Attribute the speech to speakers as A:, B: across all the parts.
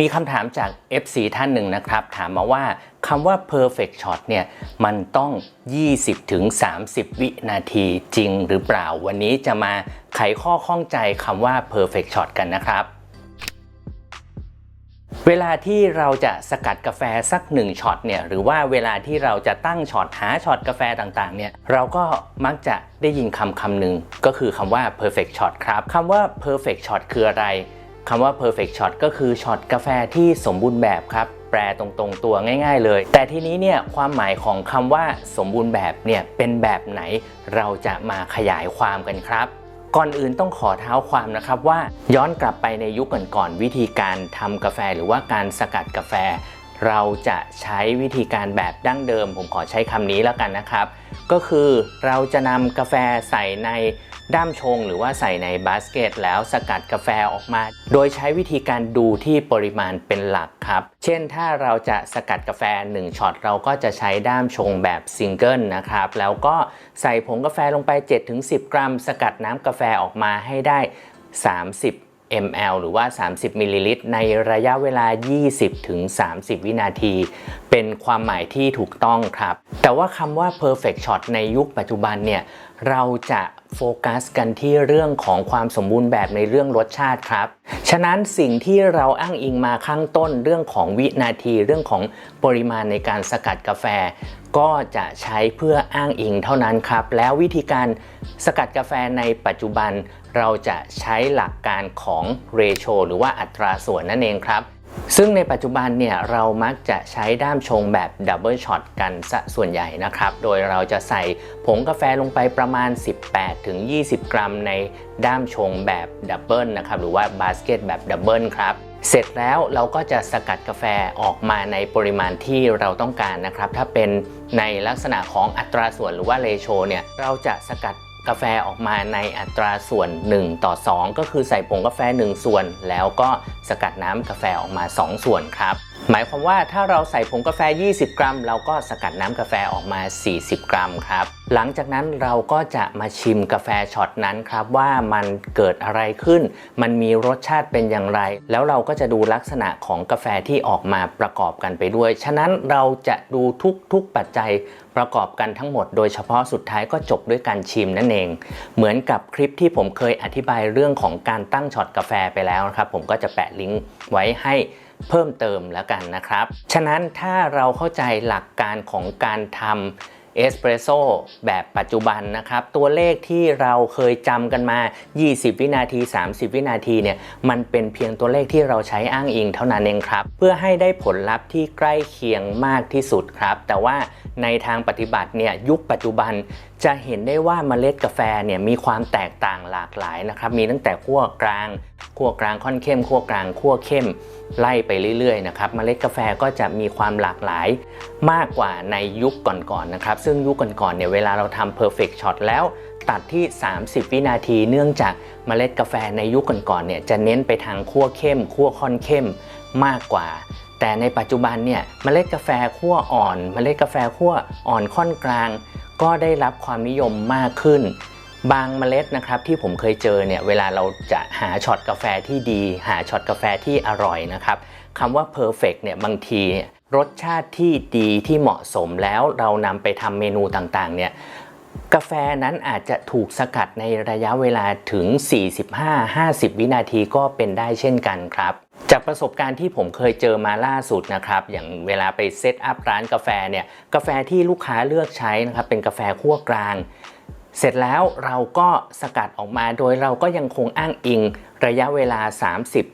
A: มีคำถามจาก FC ท่านหนึ่งนะครับ ถามมาว่าคำว่า perfect shot เนี่ยมันต้อง 20ถึง30วินาทีจริงหรือเปล่า วันนี้จะมาไขข้อข้องใจคำว่า perfect shot กันนะครับ เวลาที่เราจะสกัดกาแฟสักหนึ่งช็อตเนี่ยหรือว่าเวลาที่เราจะตั้งช็อตหาช็อตกาแฟต่างๆเนี่ยเราก็มักจะได้ยินคำคำหนึ่งก็คือคำว่า perfect shot ครับคำว่า perfect shot คืออะไร คำว่า perfect shot ก็คือช็อตกาแฟที่สมบูรณ์แบบครับ แปลตรงๆตัวง่ายๆเลย แต่ทีนี้เนี่ยความหมายของคำว่าสมบูรณ์แบบเนี่ยเป็นแบบไหนเราจะมาขยายความกันครับก่อนอื่นต้องขอเท้าความนะครับว่าย้อนกลับไปในยุคก่อนๆวิธีการทำกาแฟหรือว่าการสกัดกาแฟ เราจะใช้วิธีการแบบดั้งเดิม ผมขอใช้คำนี้แล้วกันนะครับ ก็คือเราจะนำกาแฟใส่ใน ด้ามชงหรือว่าใส่ในบาสเกต แล้วสกัดกาแฟออกมา โดยใช้วิธีการดูที่ปริมาณเป็นหลักครับ เช่นถ้าเราจะสกัดกาแฟ 1ช็อตเราก็จะใช้ด้ามชงแบบซิงเกิลนะครับ แล้วก็ใส่ผงกาแฟลงไป 7-10 กรัม สกัดน้ำกาแฟออกมาให้ได้ 30 ml หรือว่า 30มิลลิลิตรในระยะเวลา 20 ถึง 30 วินาที เป็นความหมายที่ถูกต้องครับ แต่ว่าคำว่า perfect shot ในยุคปัจจุบันเนี่ย เราจะโฟกัสกันที่เรื่องของความสมบูรณ์แบบในเรื่องรสชาติครับ ฉะนั้นสิ่งที่เราอ้างอิงมาข้างต้นเรื่องของวินาทีเรื่องของปริมาณในการสกัดกาแฟ ก็จะใช้เพื่ออ้างอิงเท่านั้นครับ แล้ววิธีการสกัดกาแฟในปัจจุบัน เราจะใช้หลักการของเรโชหรือว่าอัตราส่วนนั่นเองครับ ซึ่งในปัจจุบันเนี่ยเรามักจะใช้ด้ามชงแบบดับเบิลช็อตกันซะส่วนใหญ่นะครับ โดยเราจะใส่ผงกาแฟลงไปประมาณ 18-20 กรัมในด้ามชงแบบดับเบิลนะครับหรือว่าบาสเกตแบบดับเบิลครับ เสร็จแล้วเราก็จะสกัดกาแฟออกมาในปริมาณที่เราต้องการนะครับ ถ้าเป็นในลักษณะของอัตราส่วนหรือว่าเรโชเนี่ยเราจะสกัดกาแฟออกมาในอัตราส่วน 1 ต่อ 2 ก็คือใส่ผงกาแฟ 1 ส่วน แล้วก็สกัดน้ำกาแฟออกมา 2 ส่วนครับ หมายความว่าถ้าเราใส่ผงกาแฟ 20 กรัม เราก็สกัดน้ำกาแฟออกมา 40 กรัมครับ หลังจากนั้นเราก็จะมาชิมกาแฟช็อตนั้นครับว่ามันเกิดอะไรขึ้น มันมีรสชาติเป็นอย่างไร แล้วเราก็จะดูลักษณะของกาแฟที่ออกมาประกอบกันไปด้วย ฉะนั้นเราจะดูทุกๆปัจจัยประกอบกันทั้งหมดโดยเฉพาะสุดท้ายก็จบด้วยการชิมนั่นเอง เหมือนกับคลิปที่ผมเคยอธิบายเรื่องของการตั้งช็อตกาแฟไปแล้วนะครับ ผมก็จะแปะลิงก์ไว้ให้ เพิ่มเติมแล้วกันนะครับ ฉะนั้นถ้าเราเข้าใจหลักการของการทำเอสเปรสโซ่แบบปัจจุบันนะครับ ตัวเลขที่เราเคยจำกันมา 20 วินาที 30 วินาทีเนี่ยมันเป็นเพียงตัวเลขที่เราใช้อ้างอิงเท่านั้นเองครับ เพื่อให้ได้ผลลัพธ์ที่ใกล้เคียงมากที่สุดครับ แต่ว่าในทางปฏิบัติเนี่ยยุคปัจจุบันจะเห็นได้ว่าเมล็ดกาแฟเนี่ยมีความแตกต่างหลากหลายนะครับ มีตั้งแต่ขั้วกลางขั้วกลางค่อนเข้มขั้วกลางขั้วเข้มไล่ไปเรื่อยๆนะครับเมล็ดกาแฟก็จะมีความหลากหลายมากกว่าในยุคก่อนๆนะครับ ซึ่งยุคก่อนๆเนี่ยเวลาเราทำ perfect shot แล้วตัดที่ 30 วินาทีเนื่องจากเมล็ดกาแฟในยุคก่อนๆเนี่ยจะเน้นไปทางขั้วเข้มขั้วค่อนเข้มมากกว่า แต่ในปัจจุบันเนี่ยเมล็ดกาแฟขั้วอ่อน เมล็ดกาแฟขั้วอ่อนค่อนกลาง ก็ได้รับความนิยมมากขึ้น บางเมล็ดนะครับที่ผมเคยเจอเนี่ยเวลาเราจะหาช็อตกาแฟที่ดี หาช็อตกาแฟที่อร่อยนะครับคำว่า perfect เนี่ยบางทีรสชาติที่ดีที่เหมาะสมแล้วเรานำไปทำเมนูต่างๆเนี่ยกาแฟนั้นอาจจะถูกสกัดในระยะเวลาถึง 45-50 วินาทีก็เป็นได้เช่นกันครับ จากประสบการณ์ที่ผมเคยเจอมาล่าสุดนะครับ อย่างเวลาไปเซตอัพร้านกาแฟเนี่ยกาแฟที่ลูกค้าเลือกใช้นะครับเป็นกาแฟคั่วกลาง เสร็จแล้วเราก็สกัดออกมาโดยเราก็ยังคงอ้างอิงระยะเวลา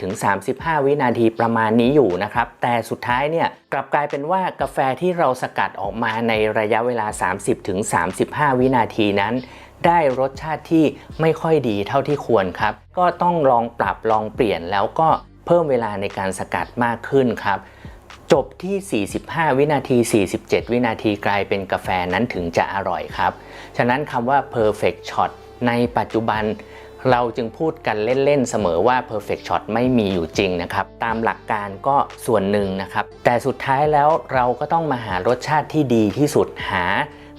A: 30-35 วินาทีประมาณนี้อยู่นะครับ แต่สุดท้ายเนี่ยกลับกลายเป็นว่ากาแฟที่เราสกัดออกมาในระยะเวลา 30-35 วินาทีนั้น ได้รสชาติที่ไม่ค่อยดีเท่าที่ควรครับ ก็ต้องลองปรับลองเปลี่ยนแล้วก็เพิ่มเวลาในการสกัดมากขึ้นครับ จบที่ 45 วินาที 47 วินาทีกลายเป็นกาแฟนั้นถึงจะอร่อยครับ ฉะนั้นคำว่า perfect shot ในปัจจุบันเราจึงพูดกันเล่น ๆ เสมอว่า perfect shot ไม่มีอยู่จริงนะครับ ตามหลักการก็ส่วนหนึ่งนะครับ แต่สุดท้ายแล้วเราก็ต้องมาหารสชาติที่ดีที่สุดหา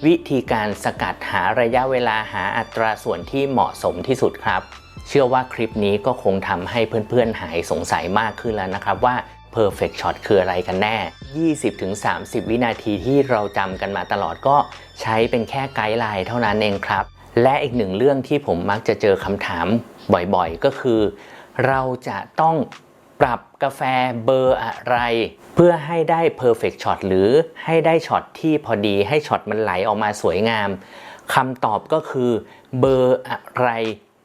A: วิธีการสกัดหาระยะเวลาหาอัตราส่วนที่เหมาะสมที่สุดครับ เชื่อว่าคลิปนี้ก็คงทำให้เพื่อน ๆ หายสงสัยมากขึ้นแล้วนะครับว่า perfect shot คืออะไรกันแน่ 20-30 วินาทีที่เราจำกันมาตลอดก็ใช้เป็นแค่ไกด์ไลน์เท่านั้นเองครับ และอีกหนึ่งเรื่องที่ผมมักจะเจอคำถามบ่อยๆ ก็คือ เราจะต้องปรับกาแฟเบอร์อะไร เพื่อให้ได้ perfect shot หรือให้ได้ช็อตที่พอดีให้ช็อตมันไหลออกมาสวยงามคำตอบก็คือเบอร์อะไร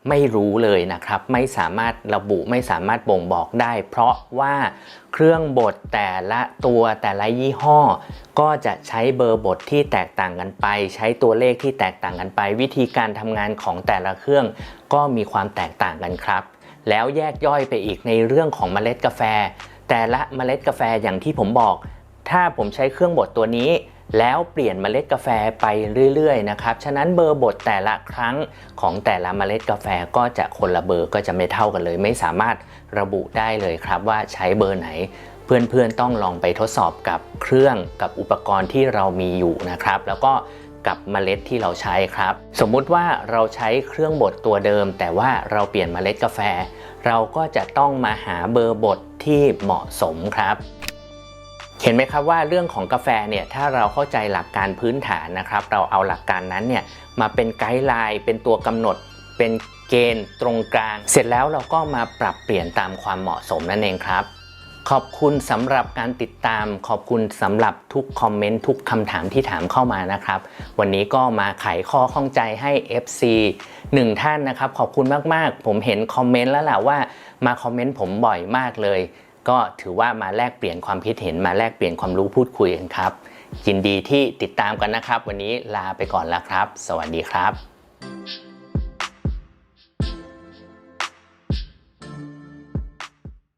A: ไม่รู้เลยนะครับ ไม่สามารถระบุไม่สามารถบ่งบอกได้ เพราะว่าเครื่องบดแต่ละตัวแต่ละยี่ห้อ ก็จะใช้เบอร์บดที่แตกต่างกันไป ใช้ตัวเลขที่แตกต่างกันไป วิธีการทำงานของแต่ละเครื่อง ก็มีความแตกต่างกันครับ แล้วแยกย่อยไปอีกในเรื่องของเมล็ดกาแฟ แต่ละเมล็ดกาแฟอย่างที่ผมบอก ถ้าผมใช้เครื่องบดตัวนี้ แล้วเปลี่ยนเมล็ดกาแฟไปเรื่อยๆนะครับ ฉะนั้นเบอร์บดแต่ละครั้งของแต่ละเมล็ดกาแฟก็จะคนละเบอร์ก็จะไม่เท่ากันเลย ไม่สามารถระบุได้เลยครับว่าใช้เบอร์ไหน เพื่อนๆต้องลองไปทดสอบกับเครื่องกับอุปกรณ์ที่เรามีอยู่นะครับ แล้วก็กับเมล็ดที่เราใช้ครับ สมมุติว่าเราใช้เครื่องบดตัวเดิม แต่ว่าเราเปลี่ยนเมล็ดกาแฟ เราก็จะต้องมาหาเบอร์บดที่เหมาะสมครับ เห็นไหมครับว่าเรื่องของกาแฟเนี่ยถ้าเราเข้าใจหลักการพื้นฐานนะครับ เราเอาหลักการนั้นเนี่ยมาเป็นไกด์ไลน์เป็นตัวกำหนด เป็นเกณฑ์ตรงกลาง เสร็จแล้วเราก็มาปรับเปลี่ยนตามความเหมาะสมนั่นเองครับ ขอบคุณสำหรับการติดตาม ขอบคุณสำหรับทุกคอมเมนต์ทุกคำถามที่ถามเข้ามานะครับ วันนี้ก็มาไขข้อข้องใจให้ FC หนึ่งท่านนะครับ ขอบคุณมากๆ ผมเห็นคอมเมนต์แล้วแหละว่ามาคอมเมนต์ผมบ่อยมากเลย ก็ถือว่ามาแลกเปลี่ยนความคิดเห็นมาแลกเปลี่ยนความรู้พูดคุยกันครับยินดีที่ติดตามกันนะครับ วันนี้ลาไปก่อนแล้วครับ สวัสดีครับ